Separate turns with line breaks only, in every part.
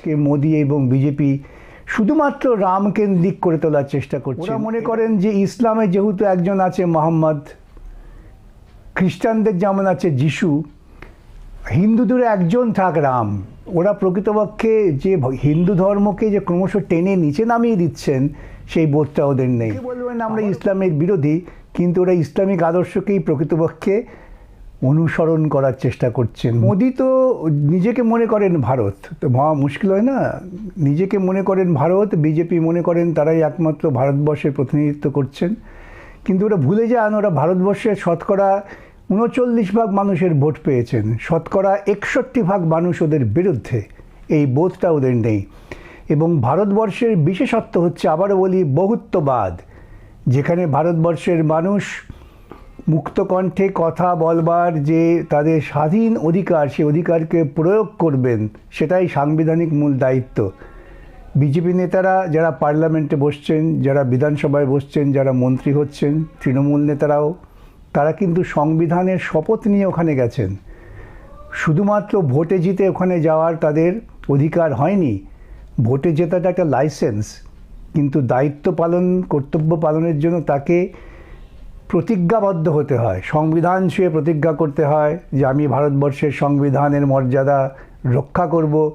আজকে মোদি এবং বিজেপি শুধুমাত্র রামকেন্দ্রিক করে তোলার চেষ্টা করছে। ওরা মনে করেন যে ইসলামে যেহেতু একজন আছে মোহাম্মদ খ্রিস্টানদের যেমন আছে যিশু হিন্দুদের একজন থাক রাম। ওরা প্রকৃতপক্ষে যে হিন্দু ধর্মকে যে ক্রমশ টেনে নিচে নামিয়ে দিচ্ছেন সেই বোধটা ওদের নেই। বলবেন আমরা ইসলামের বিরোধী কিন্তু ওরা ইসলামিক আদর্শকেই প্রকৃতপক্ষে অনুসরণ করার চেষ্টা করছেন। মোদি তো নিজেকে মনে করেন ভারত। তো মহা মুশকিল হয় না? নিজেকে মনে করেন ভারত, বিজেপি মনে করেন তারাই একমাত্র ভারতবর্ষের প্রতিনিধিত্ব করছেন। কিন্তু ওরা ভুলে যান, ওরা ভারতবর্ষের শতকরা উনচল্লিশ ভাগ মানুষের ভোট পেয়েছেন। শতকরা একষট্টি ভাগ মানুষ ওদের বিরুদ্ধে এই বোধটা ওদের নেই। এবং ভারতবর্ষের বিশেষত্ব হচ্ছে, আবারও বলি, বহুত্ববাদ। যেখানে ভারতবর্ষের মানুষ মুক্ত কণ্ঠে কথা বলবার যে তাদের স্বাধীন অধিকার সেই অধিকারকে প্রয়োগ করবেন, সেটাই সাংবিধানিক মূল দায়িত্ব। বিজেপি নেতারা যারা পার্লামেন্টে বসছেন, যারা বিধানসভায় বসছেন, যারা মন্ত্রী হচ্ছেন, তৃণমূল নেতারাও, তারা কিন্তু সংবিধানের শপথ নিয়ে ওখানে গেছেন। শুধুমাত্র ভোটে জিতে ওখানে যাওয়ার তাদের অধিকার হয়নি। ভোটে জেতাটা একটা লাইসেন্স, কিন্তু দায়িত্ব পালন, কর্তব্য পালনের জন্য তাকে প্রতিজ্ঞাবদ্ধ হতে হয়। সংবিধান ছুঁয়ে প্রতিজ্ঞা করতে হয় যে আমি ভারতবর্ষের সংবিধানের মর্যাদা রক্ষা করব।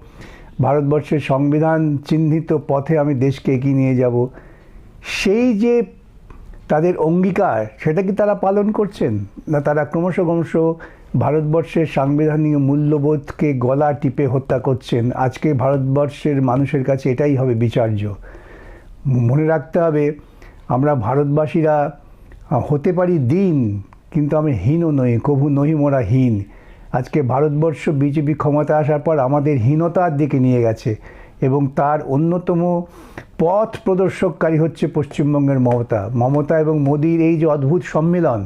ভারতবর্ষের সংবিধান চিহ্নিত পথে আমি দেশকে এগিয়ে নিয়ে যাব। সেই যে তাদের অঙ্গীকার, সেটা কি তারা পালন করছেন? না তারা ক্রমশ ক্রমশ ভারতবর্ষের সাংবিধানিক মূল্যবোধকে গলা টিপে হত্যা করছেন? আজকে ভারতবর্ষের মানুষের কাছে এটাই হবে বিচার্য। মনে রাখতে হবে, আমরা ভারতবাসীরা হতে পারি দিন, কিন্তু আমি হীনও নই, কভু নহি মোরা হীন। আজকে ভারতবর্ষ বিজেপি ক্ষমতা আসার পর আমাদের হীনতার দিকে নিয়ে গেছে, এবং তার অন্যতম পথ প্রদর্শককারী হচ্ছে পশ্চিমবঙ্গের মমতা। মমতা এবং মোদির এই যে অদ্ভুত সম্মিলন,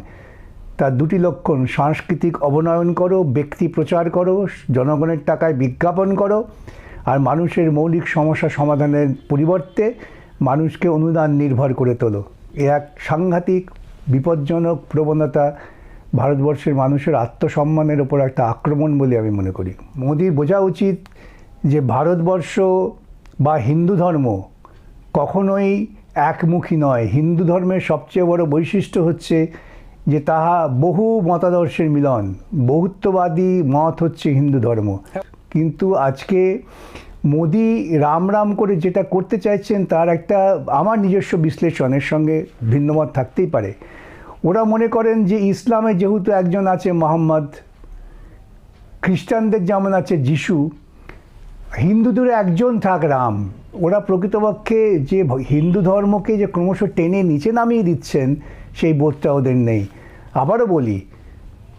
তার দুটি লক্ষণ, সাংস্কৃতিক অবনয়ন করো, ব্যক্তি প্রচার করো, জনগণের টাকায় বিজ্ঞাপন করো, আর মানুষের মৌলিক সমস্যা সমাধানের পরিবর্তে মানুষকে অনুদান নির্ভর করে তোলো। এ এক সাংঘাতিক বিপজ্জনক প্রবণতা ভারতবর্ষের মানুষের আত্মসম্মানের ওপর একটা আক্রমণ বলে আমি মনে করি। মোদির বোঝা উচিত যে ভারতবর্ষ বা হিন্দু ধর্ম কখনোই একমুখী নয়। হিন্দু ধর্মের সবচেয়ে বড় বৈশিষ্ট্য হচ্ছে যে তাহা বহু মতাদর্শের মিলন। বহুত্ববাদী মত হচ্ছে হিন্দু ধর্ম। কিন্তু আজকে মোদি রাম রাম করে যেটা করতে চাইছেন, তার একটা আমার নিজস্ব বিশ্লেষণের সঙ্গে ভিন্নমত থাকতেই পারে। ওরা মনে করেন যে ইসলামে যেহেতু একজন আছে মোহাম্মদ, খ্রিস্টানদের যেমন আছে যিশু, হিন্দুদের একজন থাক রাম। ওরা প্রকৃতপক্ষে যে হিন্দু ধর্মকে যে ক্রমশ টেনে নিচে নামিয়ে দিচ্ছেন, সেই বোধটা ওদের নেই। আবারও বলি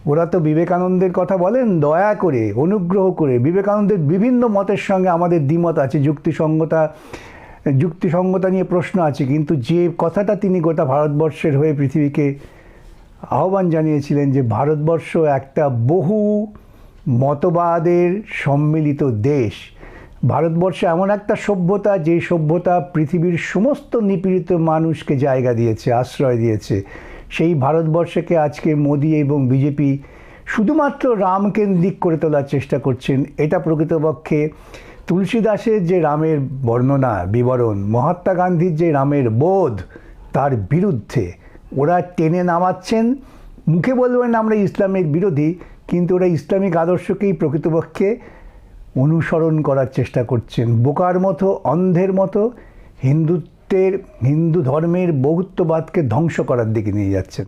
ওরা তো বিবেকানন্দের কথা বলেন, দয়া করে, অনুগ্রহ করে, বিবেকানন্দের বিভিন্ন মতের সঙ্গে আমাদের দ্বিমত আছে, যুক্তিসঙ্গতা যুক্তিসঙ্গতা নিয়ে প্রশ্ন আছে, কিন্তু যে কথাটা তিনি গোটা ভারতবর্ষের হয়ে পৃথিবীকে আহ্বান জানিয়েছিলেন যে ভারতবর্ষ একটা বহু মতবাদের সম্মিলিত দেশ, ভারতবর্ষ এমন একটা সভ্যতা যে সভ্যতা পৃথিবীর সমস্ত নিপীড়িত মানুষকে জায়গা দিয়েছে, আশ্রয় দিয়েছে। সেই ভারতবর্ষকে আজকে মোদি এবং বিজেপি শুধুমাত্র রামকেন্দ্রিক করে তোলার চেষ্টা করছেন, এটা প্রকৃতপক্ষে তুলসী দাসের যে রামের বর্ণনা, বিবরণ, মহাত্মা গান্ধীর যে রামের বোধ, তার বিরুদ্ধে ওরা টেনে নামাচ্ছেন। মুখে বলবেন আমরা ইসলামের বিরোধী, কিন্তু ওরা ইসলামিক আদর্শকেই প্রকৃতপক্ষে অনুসরণ করার চেষ্টা করছেন। বোকার মতো, অন্ধের মতো হিন্দুত্বের হিন্দু ধর্মের বহুত্ববাদকে ধ্বংস করার দিকে নিয়ে যাচ্ছেন।